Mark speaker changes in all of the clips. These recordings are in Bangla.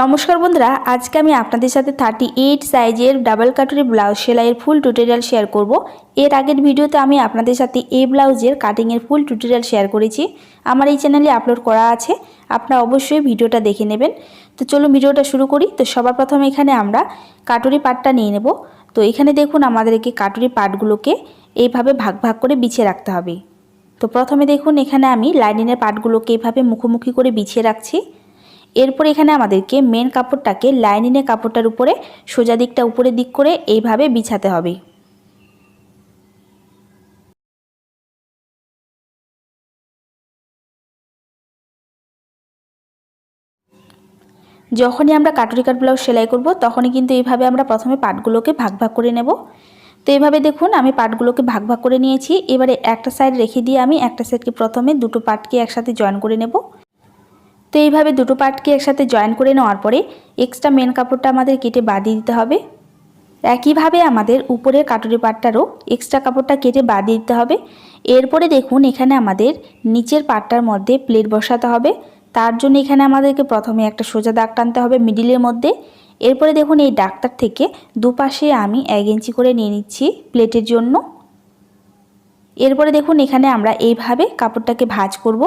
Speaker 1: নমস্কার বন্ধুরা, আজকে আমি আপনাদের সাথে থার্টি এইট সাইজের ডাবল কাটুরি ব্লাউজ সেলাইয়ের ফুল টিউটোরিয়াল শেয়ার করব। এর আগের ভিডিওতে আমি আপনাদের সাথে এই ব্লাউজের কাটিংয়ের ফুল টিউটোরিয়াল শেয়ার করেছি। আমার এই চ্যানেলে আপলোড করা আছে, আপনারা অবশ্যই ভিডিওটা দেখে নেবেন। তো চলুন ভিডিওটা শুরু করি। তো সবার প্রথমে এখানে আমরা কাটুরি পাটটা নিয়ে নেব। তো এখানে দেখুন আমাদেরকে কাটুরি পাটগুলোকে এইভাবে ভাগ ভাগ করে বিছিয়ে রাখতে হবে। তো প্রথমে দেখুন এখানে আমি লাইনিনের পাটগুলোকে এইভাবে মুখোমুখি করে বিছিয়ে রাখছি। এরপর এখানে আমাদেরকে মেন কাপড়টাকে লাইনিনের কাপড়টার উপরে সোজা দিকটা উপরের দিক করে এইভাবে বিছাতে হবে। যখনই আমরা কাটুরি কাট ব্লাউজ সেলাই করব, তখনই কিন্তু এইভাবে আমরা প্রথমে পাটগুলোকে ভাগ ভাগ করে নেব। তো এভাবে দেখুন, আমি পাটগুলোকে ভাগ ভাগ করে নিয়েছি। এবারে একটা সাইড রেখে দিয়ে আমি একটা সাইডকে প্রথমে দুটো পাটকে একসাথে জয়েন করে নেব। তো এইভাবে দুটো পার্টকে একসাথে জয়েন করে নেওয়ার পরে এক্সট্রা মেন কাপড়টা আমাদের কেটে বাদিয়ে দিতে হবে। একইভাবে আমাদের উপরের কাটুরি পাটটারও এক্সট্রা কাপড়টা কেটে বাদিয়ে দিতে হবে। এরপরে দেখুন এখানে আমাদের নিচের পাটটার মধ্যে প্লেট বসাতে হবে। তার জন্য এখানে আমাদেরকে প্রথমে একটা সোজা দাগ টানতে হবে মিডিলের মধ্যে। এরপরে দেখুন এই ডাক্তার থেকে দুপাশে আমি এক ইঞ্চি করে নিয়ে নিচ্ছি প্লেটের জন্য। এরপরে দেখুন এখানে আমরা এইভাবে কাপড়টাকে ভাজ করব।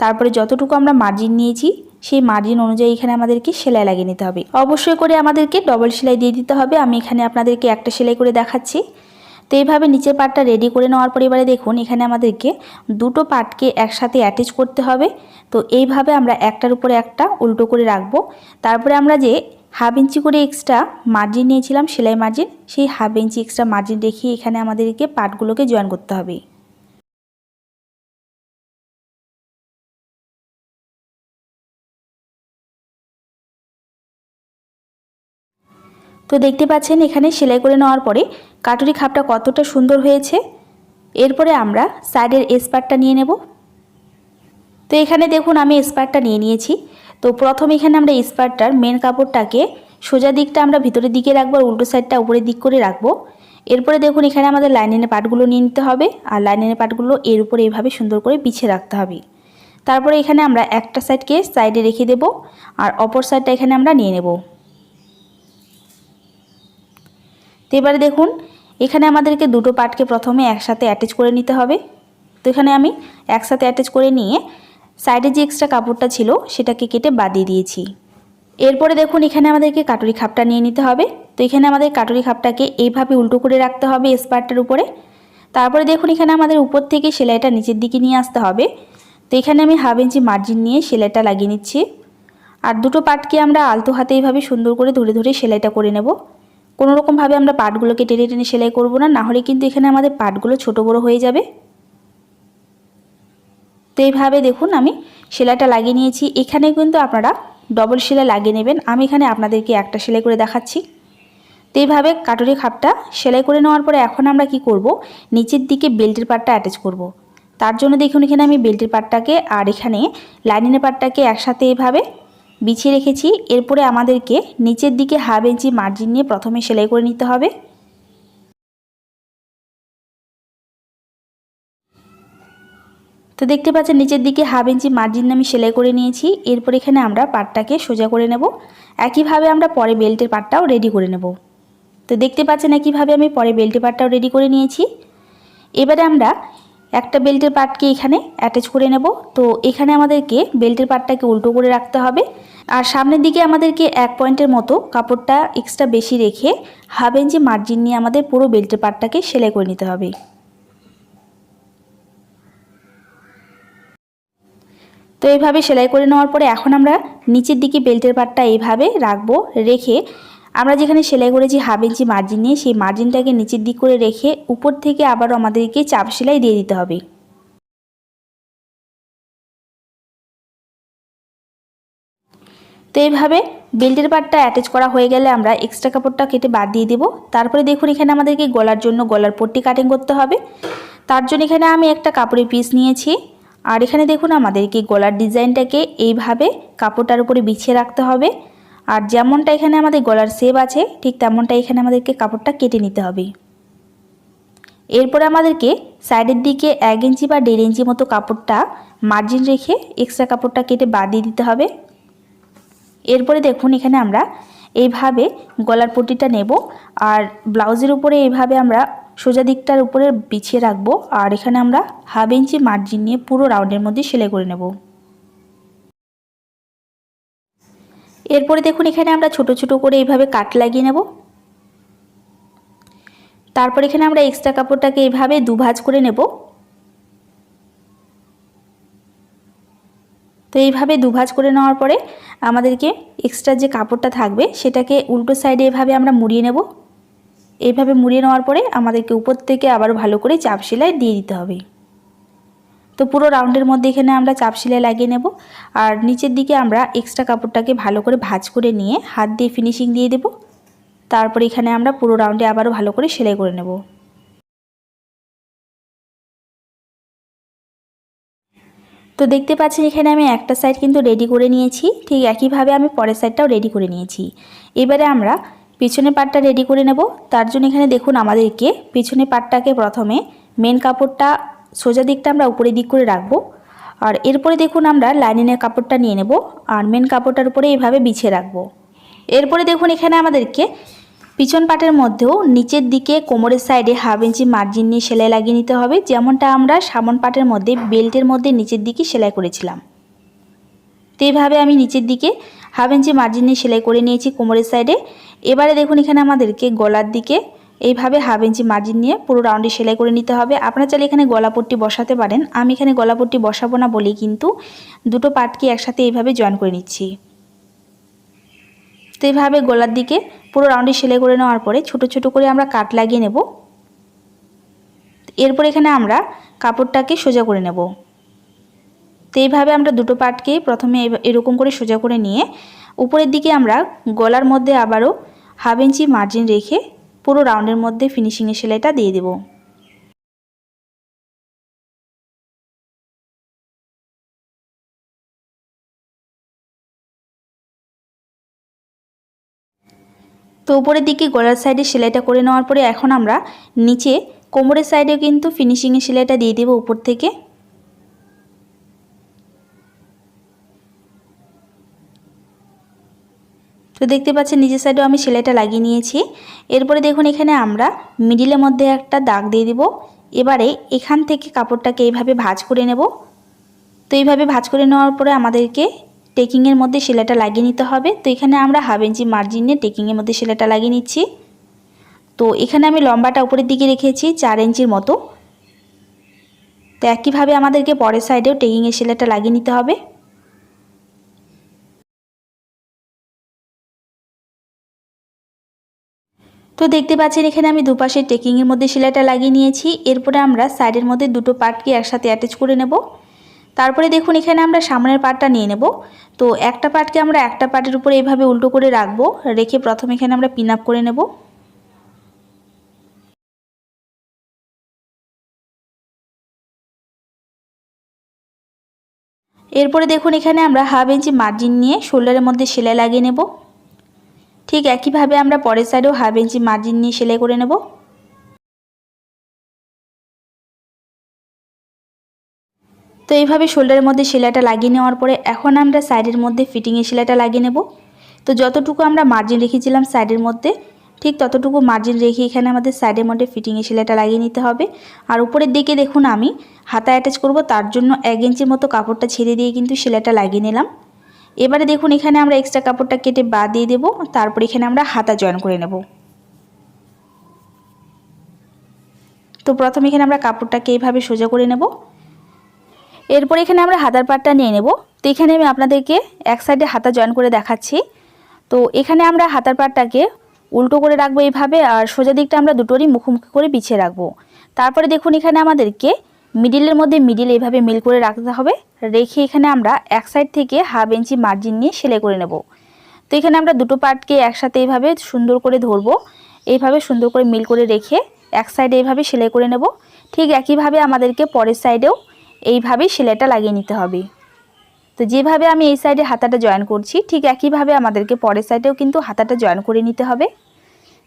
Speaker 1: তারপরে যতটুকু আমরা মার্জিন নিয়েছি, সেই মার্জিন অনুযায়ী এখানে আমাদেরকে সেলাই লাগিয়ে নিতে হবে। অবশ্যই করে আমাদেরকে ডবল সেলাই দিয়ে দিতে হবে। আমি এখানে আপনাদেরকে একটা সেলাই করে দেখাচ্ছি। তো এইভাবে নিচের পার্টটা রেডি করে নেওয়ার পর এবারে দেখুন এখানে আমাদেরকে দুটো পার্টকে একসাথে অ্যাটাচ করতে হবে। তো এইভাবে আমরা একটার উপরে একটা উল্টো করে রাখব। তারপরে আমরা যে হাফ ইঞ্চি করে এক্সট্রা মার্জিন নিয়েছিলাম, সেলাই মার্জিন সেই হাফ ইঞ্চি এক্সট্রা মার্জিন রেখে এখানে আমাদেরকে পার্টগুলোকে জয়েন করতে হবে। তো দেখতে পাচ্ছেন এখানে সেলাই করে নেওয়ার পরে কাটুরি খাপটা কতটা সুন্দর হয়েছে। এরপরে আমরা সাইডের এসপারটা নিয়ে নেব। তো এখানে দেখুন আমি স্পারটা নিয়ে নিয়েছি। তো প্রথম এখানে আমরা স্পারটার মেন কাপড়টাকে সোজা দিকটা আমরা ভিতরের দিকে রাখব আর উল্টো সাইডটা উপরের দিক করে রাখব। এরপরে দেখুন এখানে আমাদের লাইনের পাটগুলো নিয়ে নিতে হবে আর লাইনের পাটগুলো এর উপরে এইভাবে সুন্দর করে পিছিয়ে রাখতে হবে। তারপরে এখানে আমরা একটা সাইডকে সাইডে রেখে দেব আর অপর সাইডটা এখানে আমরা নিয়ে নেব। তো এবারে দেখুন, এখানে আমাদেরকে দুটো পার্টকে প্রথমে একসাথে অ্যাটাচ করে নিতে হবে। তো এখানে আমি একসাথে অ্যাটাচ করে নিয়ে সাইডে যে এক্সট্রা কাপড়টা ছিল, সেটাকে কেটে বাদিয়ে দিয়েছি। এরপরে দেখুন, এখানে আমাদেরকে কাটুরি খাপটা নিয়ে নিতে হবে। তো এখানে আমাদের কাটুরি খাপটাকে এইভাবে উল্টো করে রাখতে হবে স্পার্টটার উপরে। তারপরে দেখুন, এখানে আমাদের উপর থেকে সেলাইটা নিচের দিকে নিয়ে আসতে হবে। তো এখানে আমি হাফ ইঞ্চি মার্জিন নিয়ে সেলাইটা লাগিয়ে নিচ্ছি। আর দুটো পাটকে আমরা আলতো হাতে এইভাবে সুন্দর করে ধরে ধরে সেলাইটা করে নেব। কোনো রকমভাবে আমরা পাটগুলোকে টেনে টেনে সেলাই করব না, নাহলে কিন্তু এখানে আমাদের পাটগুলো ছোট বড় হয়ে যাবে। তো এইভাবে দেখুন আমি সেলাইটা লাগিয়ে নিয়েছি। এখানে কিন্তু আপনারা ডবল সেলাই লাগিয়ে নেবেন। আমি এখানে আপনাদেরকে একটা সেলাই করে দেখাচ্ছি। তো এইভাবে কাটুরি খাপটা সেলাই করে নেওয়ার পরে এখন আমরা কি করব? নিচের দিকে বেল্টের পাটটা অ্যাটাচ করব। তার জন্য দেখুন এখানে আমি বেল্টের পাটটাকে আর এখানে লাইনিনের পাটটাকে একসাথে এইভাবে বিছিয়ে রেখেছি। এরপরে আমাদেরকে নিচের দিকে হাফ ইঞ্চি মার্জিন নিয়ে প্রথমে সেলাই করে নিতে হবে। তো দেখতে পাচ্ছেন নিচের দিকে হাফ ইঞ্চি মার্জিন আমি সেলাই করে নিয়েছি। এরপর এখানে আমরা পাটটাকে সোজা করে নেব। একইভাবে আমরা পরে বেল্টের পাটটাও রেডি করে নেব। তো দেখতে পাচ্ছেন একইভাবে আমি পরে বেল্টের পাটটাও রেডি করে নিয়েছি। এবারে আমরা একটা বেল্টের পাটকে এখানে অ্যাটাচ করে নেব। তো এখানে আমাদেরকে বেল্টের পাটটাকে উল্টো করে রাখতে হবে। আর সামনের দিকে আমাদেরকে এক পয়েন্টের মতো কাপড়টা এক্সট্রা বেশি রেখে হাফ ইঞ্চি মার্জিন নিয়ে আমাদের পুরো বেল্টের পাটটাকে সেলাই করে নিতে হবে। তো এইভাবে সেলাই করে নেওয়ার পরে এখন আমরা নিচের দিকে বেল্টের পাটটা এইভাবে রাখব, রেখে আমরা যেখানে সেলাই করেছি হাফ ইঞ্চি মার্জিন নিয়ে, সেই মার্জিনটাকে নিচের দিক করে রেখে উপর থেকে আবারও আমাদেরকে চাপ সেলাই দিয়ে দিতে হবে। তো এইভাবে বেল্টের পাটটা অ্যাটাচ করা হয়ে গেলে আমরা এক্সট্রা কাপড়টা কেটে বাদ দিয়ে দেবো। তারপরে দেখুন এখানে আমাদেরকে গলার জন্য গলার পট্টি কাটিং করতে হবে। তার জন্য এখানে আমি একটা কাপড়ের পিস নিয়েছি। আর এখানে দেখুন আমাদেরকে গলার ডিজাইনটাকে এইভাবে কাপড়টার উপরে বিছিয়ে রাখতে হবে। আর যেমনটা এখানে আমাদের গলার সেপ আছে, ঠিক তেমনটা এখানে আমাদেরকে কাপড়টা কেটে নিতে হবে। এরপরে আমাদেরকে সাইডের দিকে এক ইঞ্চি বা দেড় ইঞ্চি মতো কাপড়টা মার্জিন রেখে এক্সট্রা কাপড়টা কেটে বাদ দিয়ে দিতে হবে। এরপরে দেখুন এখানে আমরা এইভাবে গলার পট্টিটা নেব। আর ব্লাউজের উপরে এইভাবে আমরা সোজা দিকটার উপরে বিছিয়ে রাখব আর এখানে আমরা হাফ ইঞ্চি মার্জিন নিয়ে পুরো রাউন্ডের মধ্যে সেলাই করে নেব। এরপরে দেখুন এখানে আমরা ছোট ছোট করে এইভাবে কাট লাগিয়ে নেব। তারপর এখানে আমরা এক্সট্রা কাপড়টাকে এইভাবে দুভাজ করে নেব। তো এইভাবে দুভাজ করে নেওয়ার পরে আমাদেরকে এক্সট্রা যে কাপড়টা থাকবে সেটাকে উল্টো সাইডে এভাবে আমরা মুড়িয়ে নেব। এইভাবে মুড়িয়ে নেওয়ার পরে আমাদেরকে উপর থেকে আবার ভালো করে চাপ সেলাই দিয়ে দিতে হবে। তো পুরো রাউন্ডের মধ্যে এখানে আমরা চাপ সেলাই লাগিয়ে নেব। আর নিচের দিকে আমরা এক্সট্রা কাপড়টাকে ভালো করে ভাজ করে নিয়ে হাত দিয়ে ফিনিশিং দিয়ে দেব। তারপর এখানে আমরা পুরো রাউন্ডে আবারও ভালো করে সেলাই করে নেব। তো দেখতে পাচ্ছেন এখানে আমি একটা সাইড কিন্তু রেডি করে নিয়েছি। ঠিক একইভাবে আমি পরের সাইডটাও রেডি করে নিয়েছি। এবারে আমরা পিছনের পাটটা রেডি করে নেব। তার জন্য এখানে দেখুন আমাদেরকে পিছনের পাটটাকে প্রথমে মেন কাপড়টা সোজা দিকটা আমরা উপরের দিক করে রাখব। আর এরপরে দেখুন আমরা লাইনিংয়ের কাপড়টা নিয়ে নেব আর মেন কাপড়টার উপরে এইভাবে বিছিয়ে রাখব। এরপরে দেখুন এখানে আমাদেরকে পিছন পাটের মধ্যেও নিচের দিকে কোমরের সাইডে হাফ ইঞ্চি মার্জিন নিয়ে সেলাই লাগিয়ে নিতে হবে। যেমনটা আমরা সামন পাটের মধ্যে বেল্টের মধ্যে নিচের দিকে সেলাই করেছিলাম। তো এইভাবে আমি নিচের দিকে হাফ ইঞ্চি মার্জিন নিয়ে সেলাই করে নিয়েছি কোমরের সাইডে এবারে দেখুন এখানে আমাদেরকে গলার দিকে এইভাবে হাফ ইঞ্চি মার্জিন নিয়ে পুরো রাউন্ডে সেলাই করে নিতে হবে। আপনারা চাইলে এখানে গলাপট্টি বসাতে পারেন। আমি এখানে গলাপট্টি বসাবো না বলেই কিন্তু দুটো পাটকে একসাথে এইভাবে জয়েন করে নিচ্ছি। তো এইভাবে গলার দিকে পুরো রাউন্ডে সেলাই করে নেওয়ার পরে ছোট ছোট করে আমরা কাট লাগিয়ে নেব। এরপর এখানে আমরা কাপড়টাকে সোজা করে নেব। তো এইভাবে আমরা দুটো পাটকে প্রথমে এরকম করে সোজা করে নিয়ে উপরের দিকে আমরা গলার মধ্যে আবারও হাফ ইঞ্চি মার্জিন রেখে পুরো রাউন্ডের মধ্যে ফিনিশিংয়ের সেলাইটা দিয়ে দেবো। তো উপরের দিকে গলার সাইডে সেলাইটা করে নেওয়ার পরে এখন আমরা নিচে কোমরের সাইডেও কিন্তু ফিনিশিংয়ের সেলাইটা দিয়ে দেবো উপর থেকে। তো দেখতে পাচ্ছেন, নিজের সাইডেও আমি সেলাইটা লাগিয়ে নিয়েছি। এরপরে দেখুন এখানে আমরা মিডিলের মধ্যে একটা দাগ দিয়ে দিব। এবারে এখান থেকে কাপড়টাকে এইভাবে ভাজ করে নেব। তো এইভাবে ভাজ করে নেওয়ার পরে আমাদেরকে টেকিংয়ের মধ্যে সেলাইটা লাগিয়ে নিতে হবে। তো এখানে আমরা হাফ ইঞ্চি মার্জিন টেকিংয়ের মধ্যে সেলাইটা লাগিয়ে নিচ্ছি। তো এখানে আমি লম্বাটা উপরের দিকে রেখেছি, চার ইঞ্চির মতো। তো একইভাবে আমাদেরকে পরের সাইডেও টেকিংয়ের সেলাইটা লাগিয়ে নিতে হবে। তো দেখতে পাচ্ছেন, এখানে আমি দুপাশে টেকিংয়ের মধ্যে সেলাইটা লাগিয়ে নিয়েছি। এরপরে আমরা সাইডের মধ্যে দুটো পার্টকে একসাথে অ্যাটাচ করে নেব। তারপরে দেখুন, এখানে আমরা সামনের পার্টটা নিয়ে নেব। তো একটা পার্টকে আমরা একটা পার্টের উপরে এইভাবে উল্টো করে রাখব। রেখে প্রথম এখানে আমরা পিন আপ করে নেব। এরপরে দেখুন, এখানে আমরা হাফ ইঞ্চি মার্জিন নিয়ে শোল্ডারের মধ্যে সেলাই লাগিয়ে নেব। ঠিক একইভাবে আমরা পরের সাইডেও হাফ ইঞ্চি মার্জিন নিয়ে সেলাই করে নেব। তো এইভাবে শোল্ডারের মধ্যে সেলাইটা লাগিয়ে নেওয়ার পরে এখন আমরা সাইডের মধ্যে ফিটিংয়ের সেলাইটা লাগিয়ে নেব। তো যতটুকু আমরা মার্জিন রেখেছিলাম সাইডের মধ্যে, ঠিক ততটুকু মার্জিন রেখে এখানে আমাদের সাইডের মধ্যে ফিটিংয়ের সেলাইটা লাগিয়ে নিতে হবে। আর উপরের দিকে দেখুন আমি হাতা অ্যাটাচ করব, তার জন্য এক ইঞ্চির মতো কাপড়টা ছেড়ে দিয়ে কিন্তু সেলাইটা লাগিয়ে নিলাম। এবারে দেখুন এখানে আমরা এক্সট্রা কাপড়টা কেটে বাদ দিয়ে দেবো, তারপর এখানে আমরা হাতা জয়েন করে নেব। তো প্রথমে এখানে আমরা কাপড়টাকে এইভাবে সোজা করে নেব। এরপর এখানে আমরা হাতার পাটটা নিয়ে নেব। তো এখানে আমি আপনাদেরকে এক সাইডে হাতা জয়েন করে দেখাচ্ছি। তো এখানে আমরা হাতার পাটটাকে উল্টো করে রাখব এইভাবে আর সোজা দিকটা আমরা দুটোরই মুখোমুখি করে পিছিয়ে রাখব। তারপরে দেখুন এখানে আমাদেরকে মিডিলের মধ্যে মিডিল এইভাবে মিল করে রাখতে হবে। রেখে এখানে আমরা এক সাইড থেকে হাফ ইঞ্চি মার্জিন নিয়ে সেলাই করে নেব। তো এখানে আমরা দুটো পার্টকে একসাথে এইভাবে সুন্দর করে ধরবো। এইভাবে সুন্দর করে মিল করে রেখে এক সাইডে এইভাবে সেলাই করে নেব। ঠিক একইভাবে আমাদেরকে পরের সাইডেও এইভাবেই সেলাইটা লাগিয়ে নিতে হবে। তো যেভাবে আমি এই সাইডে হাতাটা জয়েন করছি, ঠিক একইভাবে আমাদেরকে পরের সাইডেও কিন্তু হাতাটা জয়েন করে নিতে হবে।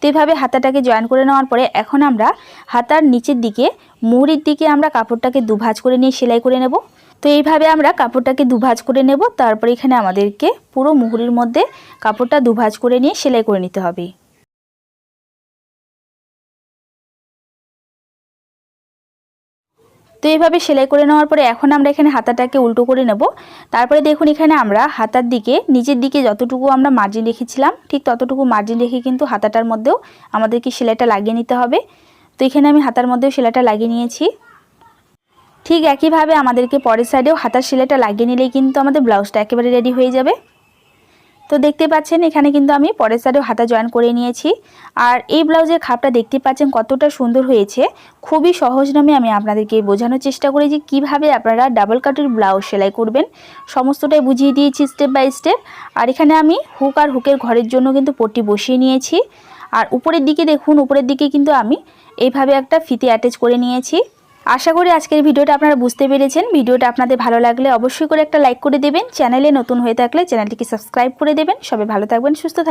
Speaker 1: তো এইভাবে হাতাটাকে জয়েন করে নেওয়ার পরে এখন আমরা হাতার নিচের দিকে মুহুরির দিকে আমরা কাপড়টাকে দুভাজ করে নিয়ে সেলাই করে নেব। তো এইভাবে আমরা কাপড়টাকে দুভাজ করে নেব, তারপর এখানে আমাদেরকে পুরো মুহুরির মধ্যে কাপড়টা দুভাজ করে নিয়ে সেলাই করে নিতে হবে। তো এইভাবে সেলাই করে নেওয়ার পরে এখন আমরা এখানে হাতাটাকে উল্টো করে নেব। তারপরে দেখুন এখানে আমরা হাতার দিকে নিচের দিকে যতটুকু আমরা মার্জিন রেখেছিলাম, ঠিক ততটুকু মার্জিন রেখে কিন্তু হাতাটার মধ্যেও আমাদেরকে সেলাইটা লাগিয়ে নিতে হবে। তো এখানে আমি হাতার মধ্যেও সেলাইটা লাগিয়ে নিয়েছি। ঠিক একইভাবে আমাদেরকে পরের সাইডেও হাতার সেলাইটা লাগিয়ে নিলেই কিন্তু আমাদের ব্লাউজটা একেবারে রেডি হয়ে যাবে। তো দেখতে পাচ্ছেন, এখানে কিন্তু আমি পরের সাইডেও হাতা জয়েন করে নিয়েছি। আর এই ব্লাউজের খাপটা দেখতে পাচ্ছেন কতটা সুন্দর হয়েছে। খুবই সহজ নামে আমি আপনাদেরকে বোঝানোর চেষ্টা করি যে কীভাবে আপনারা ডাবল কাটের ব্লাউজ সেলাই করবেন। সমস্তটাই বুঝিয়ে দিয়েছি স্টেপ বাই স্টেপ। আর এখানে আমি হুক আর হুকের ঘরের জন্য কিন্তু পট্টি বসিয়ে নিয়েছি। আর উপরের দিকে দেখুন, উপরের দিকে কিন্তু আমি এইভাবে একটা ফিতে অ্যাটাচ করে নিয়েছি। আশা করি আজকের ভিডিওটা আপনারা বুঝতে পেরেছেন। ভিডিওটা আপনাদের ভালো লাগলে অবশ্যই করে একটা লাইক করে দেবেন। চ্যানেলে নতুন হয়ে থাকলে চ্যানেলটিকে সাবস্ক্রাইব করে দেবেন। সবাই ভালো থাকবেন, সুস্থ থাকবেন।